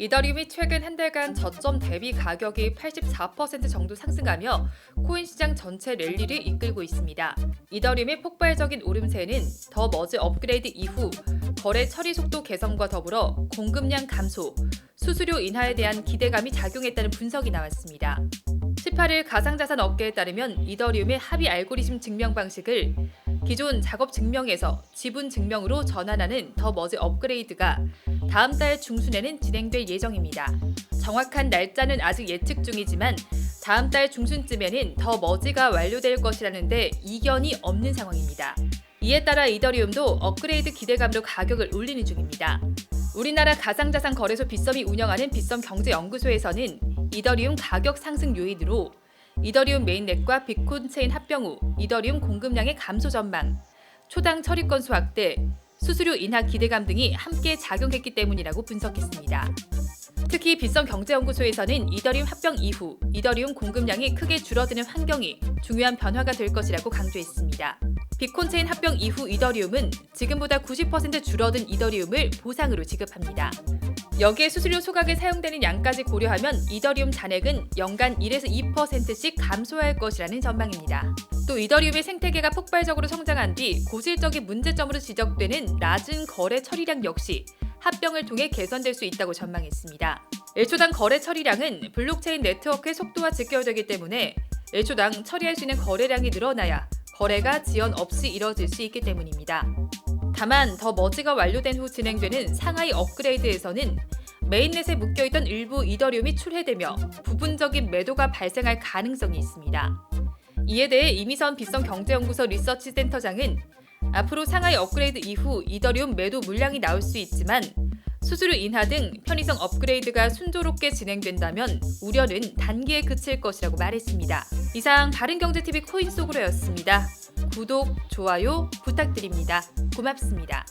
이더리움이 최근 한 달간 저점 대비 가격이 84% 정도 상승하며 코인 시장 전체 랠리를 이끌고 있습니다. 이더리움의 폭발적인 오름세는 더 머지 업그레이드 이후 거래 처리 속도 개선과 더불어 공급량 감소, 수수료 인하에 대한 기대감이 작용했다는 분석이 나왔습니다. 18일 가상자산 업계에 따르면 이더리움의 합의 알고리즘 증명 방식을 기존 작업 증명에서 지분 증명으로 전환하는 더 머지 업그레이드가 다음 달 중순에는 진행될 예정입니다. 정확한 날짜는 아직 예측 중이지만 다음 달 중순쯤에는 더 머지가 완료될 것이라는데 이견이 없는 상황입니다. 이에 따라 이더리움도 업그레이드 기대감으로 가격을 올리는 중입니다. 우리나라 가상자산 거래소 빗썸이 운영하는 빗썸 경제연구소에서는 이더리움 가격 상승 요인으로 이더리움 메인넷과 비콘 체인 합병 후 이더리움 공급량의 감소 전망, 초당 처리 건수 확대, 수수료 인하 기대감 등이 함께 작용했기 때문이라고 분석했습니다. 특히 빗썸 경제연구소에서는 이더리움 합병 이후 이더리움 공급량이 크게 줄어드는 환경이 중요한 변화가 될 것이라고 강조했습니다. 비콘 체인 합병 이후 이더리움은 지금보다 90% 줄어든 이더리움을 보상으로 지급합니다. 여기에 수수료 소각에 사용되는 양까지 고려하면 이더리움 잔액은 연간 1에서 2%씩 감소할 것이라는 전망입니다. 또 이더리움의 생태계가 폭발적으로 성장한 뒤 고질적인 문제점으로 지적되는 낮은 거래 처리량 역시 합병을 통해 개선될 수 있다고 전망했습니다. 1초당 거래 처리량은 블록체인 네트워크의 속도와 직결되기 때문에 1초당 처리할 수 있는 거래량이 늘어나야 거래가 지연 없이 이뤄질 수 있기 때문입니다. 다만 더 머지가 완료된 후 진행되는 상하이 업그레이드에서는 메인넷에 묶여있던 일부 이더리움이 출해되며 부분적인 매도가 발생할 가능성이 있습니다. 이에 대해 이미선 빗성 경제연구소 리서치 센터장은 앞으로 상하이 업그레이드 이후 이더리움 매도 물량이 나올 수 있지만 수수료 인하 등 편의성 업그레이드가 순조롭게 진행된다면 우려는 단기에 그칠 것이라고 말했습니다. 이상 바른경제TV 코인 속으로였습니다. 구독, 좋아요 부탁드립니다. 고맙습니다.